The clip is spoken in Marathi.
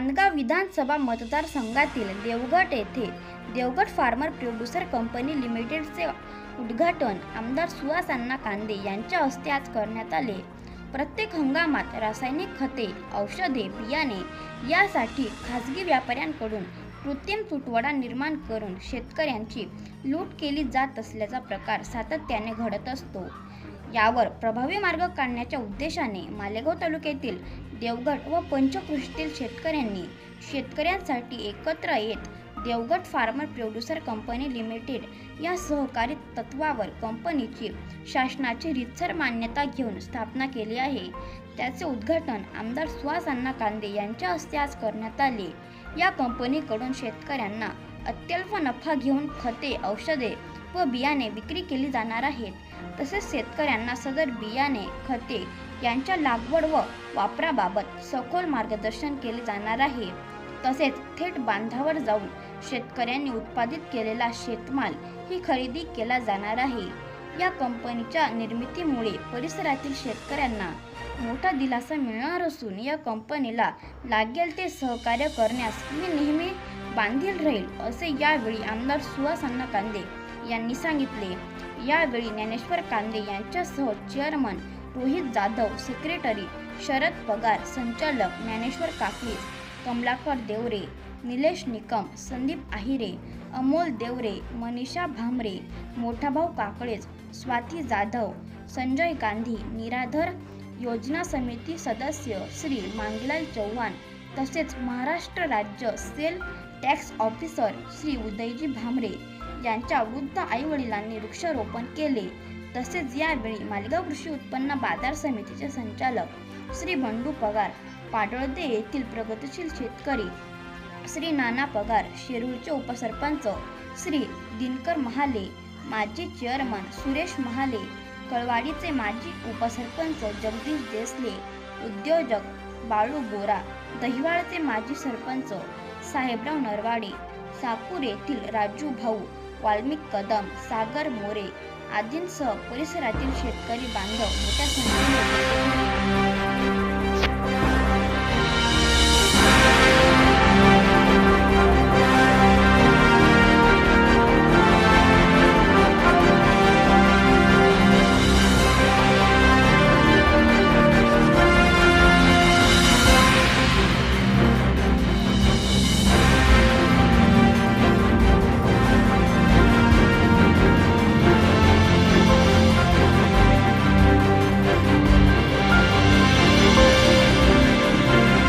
नांदगाव विधानसभा मतदारसंघातील देवगड येथे देवगड फार्मर प्रोड्युसर कंपनी लिमिटेडचे उद्घाटन आमदार सुहास अण्णा कांदे यांच्या हस्ते आज करण्यात आले. प्रत्येक हंगामात रासायनिक खते औषधे बियाणे यासाठी खाजगी व्यापाऱ्यांकडून कृत्रिम तुटवडा निर्माण करून शेतकऱ्यांची लूट केली जात असल्याचा प्रकार सातत्याने घडत असतो. यावर प्रभावी मार्ग काढण्याच्या उद्देशाने मालेगाव तालुक्यातील देवगड व पंचकृषीतील शेतकऱ्यांनी शेतकऱ्यांसाठी एकत्र येत Devgad farmer producer company limited या सहकारी तत्वावर कंपनीची शासनाची रितसर मान्यता घेऊन स्थापना केली आहे. त्याचे उद्घाटन आमदार सुहास अण्णा कांदे यांच्या हस्ते आज करण्यात आले. या कंपनीकडून शेतकऱ्यांना अत्यल्प नफा घेऊन खते औषधे व बियाणे विक्री केली जाणार आहेत. तसेच शेतकऱ्यांना सदर बियाणे खते यांच्या लागवड व वापराबाबत सखोल मार्गदर्शन केले जाणार आहे. तसेच थेट बांधावर जाऊन शेतकऱ्यांनी उत्पादित केलेला शेतमाल ही खरेदी केला जाणार आहे. या कंपनीच्या निर्मितीमुळे परिसरातील शेतकऱ्यांना मोठा दिलासा मिळणार असून या कंपनीला लागेल ते सहकार्य करण्यास मी नेहमी बांधील राहील असे यावेळी आमदार सुहास अण्णा कांदे यांनी सांगितले. यावेळी ज्ञानेश्वर कांदे यांच्यासह चेअरमन रोहित जाधव सेक्रेटरी शरद पगार संचालक ज्ञानेश्वर काकली कमलाकर देवरे निलेश निकम संदीप आहिरे अमोल देवरे मनीषा भामरे मोठाभाऊ काकळेज स्वाती जाधव संजय गांधी निराधर योजना समिती सदस्य श्री मांगीलाल चव्हाण तसेच महाराष्ट्र राज्य sale tax officer Shri Udayji Bhamre यांच्या वृद्ध आईवडिलांनी वृक्षारोपण केले. तसेच यावेळी मालेगाव कृषी उत्पन्न बाजार समितीचे संचालक श्री बंडू पगार पाडळदे येथील प्रगतिशील शेतकरी श्री नाना पगार शिरूरचे उपसरपंच श्री दिनकर महाले माजी चेअरमन सुरेश महाले कळवाडीचे माजी उपसरपंच जगदीश देसले उद्योजक बाळू बोरा दहिवाळचे माजी सरपंच साहेबराव नरवाडे साकूर येथील राजू भाऊ वाल्मिक कदम सागर मोरे आदींसह परिसरातील शेतकरी बांधव मोठ्या संख्येने